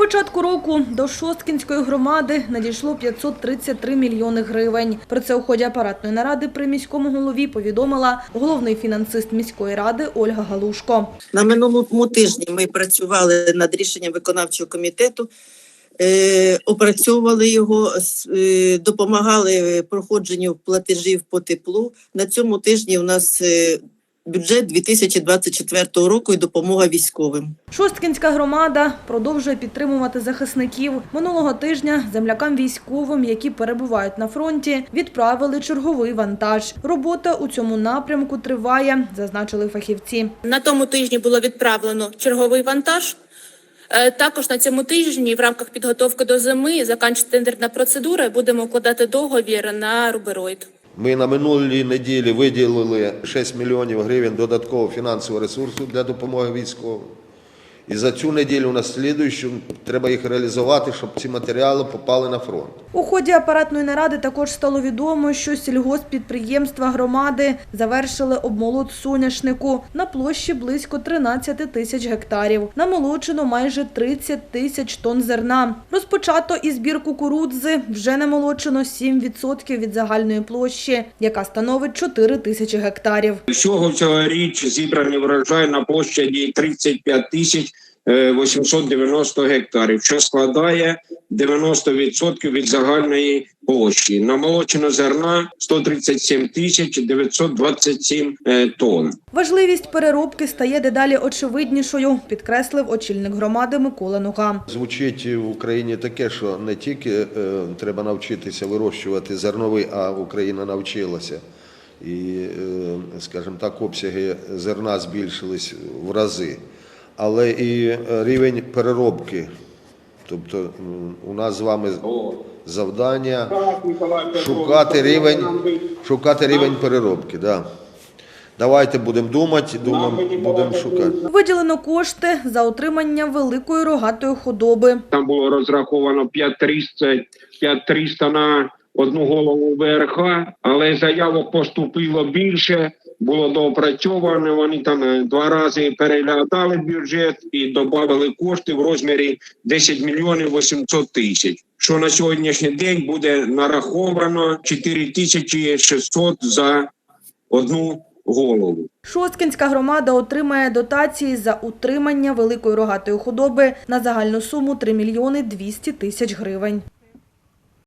початку року до Шосткінської громади надійшло 533 мільйони гривень. Про це у ході апаратної наради при міському голові повідомила головний фінансист міської ради Ольга Галушко. На минулому тижні ми працювали над рішенням виконавчого комітету, е, опрацьовували його, е, допомагали проходженню платежів по теплу. На цьому тижні у нас е, бюджет 2024 року і допомога військовим. Шосткінська громада продовжує підтримувати захисників. Минулого тижня землякам військовим, які перебувають на фронті, відправили черговий вантаж. Робота у цьому напрямку триває, зазначили фахівці. На тому тижні було відправлено черговий вантаж. Е, Також на цьому тижні, в рамках підготовки до зими, закінчиться тендерна процедура. Будемо укладати договір на рубероїд. Ми на минулій неділі виділили 6 мільйонів гривень додаткового фінансового ресурсу для допомоги військовим. І за цю неділю на слідуючу треба їх реалізувати, щоб ці матеріали попали на фронт. У ході апаратної наради також стало відомо, що сільгосппідприємства громади завершили обмолот соняшнику на площі близько 13 тисяч гектарів. Намолочено майже 30 тисяч тонн зерна. Розпочато і збір кукурудзи. Вже намолочено 7% від загальної площі, яка становить 4 тисячі гектарів. Всього цьогоріч зібраний врожай на площаді 35 тисяч 890 гектарів, що складає 90% від загальної площі. Намолочено зерна 137 тисяч 927 е, тонн. Важливість переробки стає дедалі очевиднішою, підкреслив очільник громади Микола Нуга. Звучить в Україні таке, що не тільки е, треба навчитися вирощувати зерновий, а Україна навчилася. І, е, скажімо так, обсяги зерна збільшились в рази. Але і е, рівень переробки. Тобто у нас з вами завдання шукати рівень, шукати рівень переробки. Да. Давайте будемо думати, думаємо, будемо шукати. Виділено кошти за отримання великої рогатої худоби. Там було розраховано 5300, 5300 на одну голову ВРХ, але заявок поступило більше. Було доопрацьовано. Вони там е, два рази переглядали бюджет і додали кошти в розмірі 10 мільйонів 800 тисяч. Що на сьогоднішній день буде нараховано 4600 за одну голову. Шосткінська громада отримає дотації за утримання великої рогатої худоби на загальну суму 3 мільйони 200 тисяч гривень.